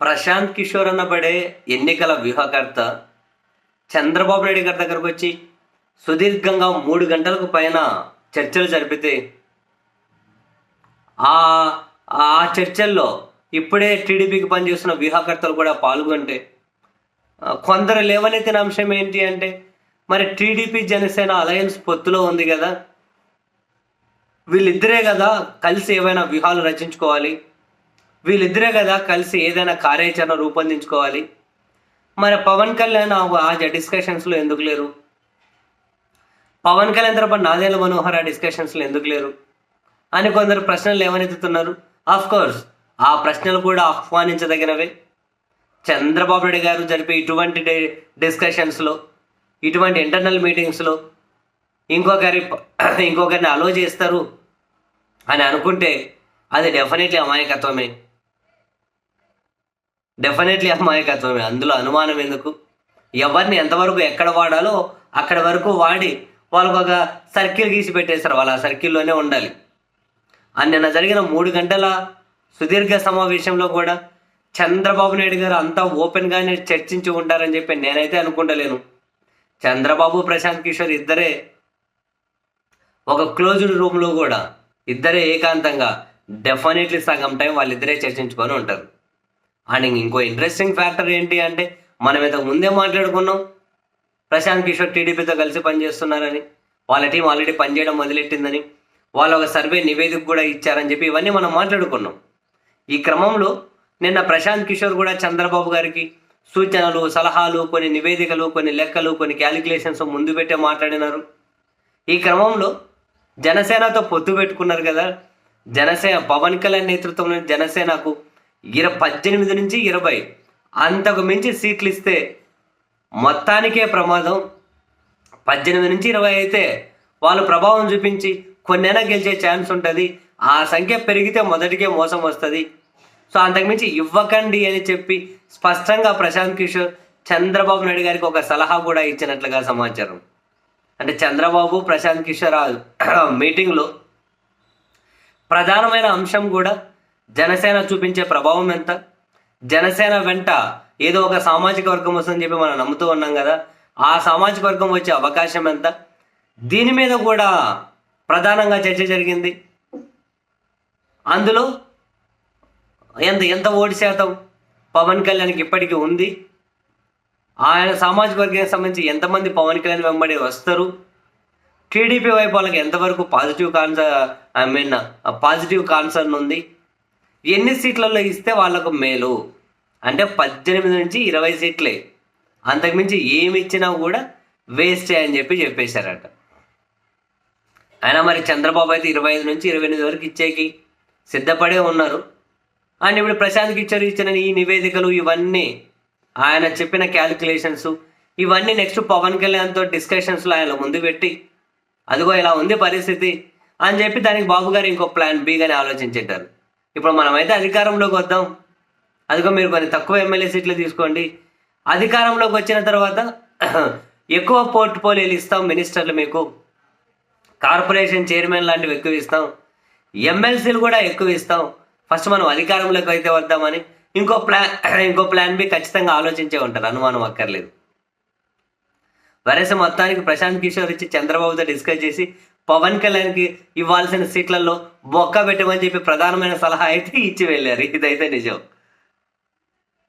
ప్రశాంత్ కిషోర్ అన్నబడే ఎన్నికల వ్యూహకర్త చంద్రబాబు నాయుడు గారి దగ్గరకు వచ్చి సుదీర్ఘంగా మూడు గంటలకు పైన చర్చలు జరిపితే ఆ ఆ చర్చల్లో ఇప్పుడే టీడీపీకి పనిచేస్తున్న వ్యూహకర్తలు కూడా పాల్గొంటే కొందరు లేవనెత్తిన అంశం ఏంటి అంటే మరి టీడీపీ జనసేన అలయన్స్ పొత్తులో ఉంది కదా వీళ్ళిద్దరే కదా కలిసి ఏవైనా వ్యూహాలు రచించుకోవాలి వీళ్ళిద్దరే కదా కలిసి ఏదైనా కార్యాచరణ రూపొందించుకోవాలి. మరి పవన్ కళ్యాణ్ ఆ డిస్కషన్స్లో ఎందుకు లేరు? పవన్ కళ్యాణ్ తరపున నాదేల మనోహర్ ఆ డిస్కషన్స్లో ఎందుకు లేరు? అని కొందరు ప్రశ్నలు ఏమనెత్తుతున్నారు ఆఫ్ కోర్స్ ఆ ప్రశ్నలు కూడా ఆహ్వానించదగినవే. చంద్రబాబు నాయుడు గారు జరిపే ఇటువంటి డిస్కషన్స్లో ఇటువంటి ఇంటర్నల్ మీటింగ్స్లో ఇంకొకరి ఇంకొకరిని అలో చేస్తారు అని అనుకుంటే అది డెఫినెట్లీ అమాయకత్వమే. డెఫినెట్లీ అమాయకత్వమే. అందులో అనుమానం ఎందుకు? ఎవరిని ఎంతవరకు ఎక్కడ వాడాలో అక్కడ వరకు వాడి వాళ్ళకు ఒక సర్కిల్ గీసి పెట్టేశారు వాళ్ళు ఆ సర్కిల్లోనే ఉండాలి. అని నిన్న జరిగిన మూడు గంటల సుదీర్ఘ సమావేశంలో కూడా చంద్రబాబు నాయుడు గారు అంతా ఓపెన్గానే చర్చించి ఉంటారని చెప్పి నేనైతే అనుకుంటలేను. చంద్రబాబు ప్రశాంత్ కిషోర్ ఇద్దరే ఒక క్లోజ్డ్ రూమ్లో కూడా ఇద్దరే ఏకాంతంగా డెఫినెట్లీ సగం టైం వాళ్ళిద్దరే చర్చించుకొని ఉంటారు. అండ్ ఇంకో ఇంట్రెస్టింగ్ ఫ్యాక్టర్ ఏంటి అంటే మనం ఇంతకు ముందే మాట్లాడుకున్నాం ప్రశాంత్ కిషోర్ టీడీపీతో కలిసి పనిచేస్తున్నారని వాళ్ళ టీం ఆల్రెడీ పనిచేయడం మొదలెట్టిందని వాళ్ళు ఒక సర్వే నివేదిక కూడా ఇచ్చారని చెప్పి ఇవన్నీ మనం మాట్లాడుకున్నాం. ఈ క్రమంలో నిన్న ప్రశాంత్ కిషోర్ కూడా చంద్రబాబు గారికి సూచనలు సలహాలు కొన్ని నివేదికలు కొన్ని లెక్కలు కొన్ని క్యాలిక్యులేషన్స్ ముందు పెట్టే మాట్లాడినారు. ఈ క్రమంలో జనసేనతో పొత్తు పెట్టుకున్నారు కదా జనసేన పవన్ కళ్యాణ్ నేతృత్వంలో జనసేనకు ఇర పద్దెనిమిది నుంచి ఇరవై. అంతకు మించి సీట్లు ఇస్తే మొత్తానికే ప్రమాదం. పద్దెనిమిది నుంచి ఇరవై అయితే వాళ్ళు ప్రభావం చూపించి కొన్నైనా గెలిచే ఛాన్స్ ఉంటుంది. ఆ సంఖ్య పెరిగితే మొదటికే మోసం వస్తుంది. సో అంతకుమించి ఇవ్వకండి అని చెప్పి స్పష్టంగా ప్రశాంత్ కిషోర్ చంద్రబాబు నాయుడు గారికి ఒక సలహా కూడా ఇచ్చినట్లుగా సమాచారం. అంటే చంద్రబాబు ప్రశాంత్ కిషోర్ మీటింగ్లో ప్రధానమైన అంశం కూడా జనసేన చూపించే ప్రభావం ఎంత? జనసేన వెంట ఏదో ఒక సామాజిక వర్గం వస్తుందని చెప్పి మనం నమ్ముతూ ఉన్నాం కదా. ఆ సామాజిక వర్గం వచ్చే అవకాశం ఎంత? దీని మీద కూడా ప్రధానంగా చర్చ జరిగింది. అందులో ఎంత ఎంత ఓటు శాతం పవన్ కళ్యాణ్కి ఇప్పటికీ ఉంది? ఆయన సామాజిక వర్గానికి సంబంధించి ఎంతమంది పవన్ కళ్యాణ్ వెంబడి వస్తారు? టీడీపీ వైపు వాళ్ళకి ఎంతవరకు positive concern I mean positive concern ఉంది? ఎన్ని సీట్లలో ఇస్తే వాళ్ళకు మేలు? అంటే పద్దెనిమిది నుంచి ఇరవై సీట్లే. అంతకుమించి ఏమి ఇచ్చినా కూడా వేస్ట్ అని చెప్పి చెప్పేశారట. అయినా మరి చంద్రబాబు అయితే ఇరవై ఐదు నుంచి ఇరవై ఎనిమిది వరకు ఇచ్చేకి సిద్ధపడే ఉన్నారు. అండ్ ఇప్పుడు ప్రశాంత్కి ఇచ్చారు ఇచ్చిన ఈ నివేదికలు ఇవన్నీ. ఆయన చెప్పిన క్యాలిక్యులేషన్స్ ఇవన్నీ నెక్స్ట్ పవన్ కళ్యాణ్తో డిస్కషన్స్లో ఆయన ముందు పెట్టి అదిగో ఇలా ఉంది పరిస్థితి అని చెప్పి దానికి బాబు గారు ఇంకో ప్లాన్ బీగానే ఆలోచించేటారు ఇప్పుడు మనమైతే అధికారంలోకి వద్దాం. అదిగో మీరు కొన్ని తక్కువ ఎమ్మెల్యే సీట్లు తీసుకోండి. అధికారంలోకి వచ్చిన తర్వాత ఎక్కువ పోర్ట్ఫోలియోలు ఇస్తాం మినిస్టర్లు మీకు. కార్పొరేషన్ చైర్మన్ లాంటివి ఎక్కువ ఇస్తాం. ఎమ్మెల్సీలు కూడా ఎక్కువ ఇస్తాం. ఫస్ట్ మనం అధికారంలోకి అయితే వద్దామని ఇంకో ప్లాన్ ఇంకో ప్లాన్ బి ఖచ్చితంగా ఆలోచించే ఉంటారు. అనుమానం అక్కర్లేదు. వరస మొత్తానికి ప్రశాంత్ కిషోర్ ఇచ్చి చంద్రబాబుతో డిస్కస్ చేసి పవన్ కళ్యాణ్కి ఇవ్వాల్సిన సీట్లలో బొక్క పెట్టమని చెప్పి ప్రధానమైన సలహా అయితే ఇచ్చి వెళ్ళారు. ఇదైతే నిజం.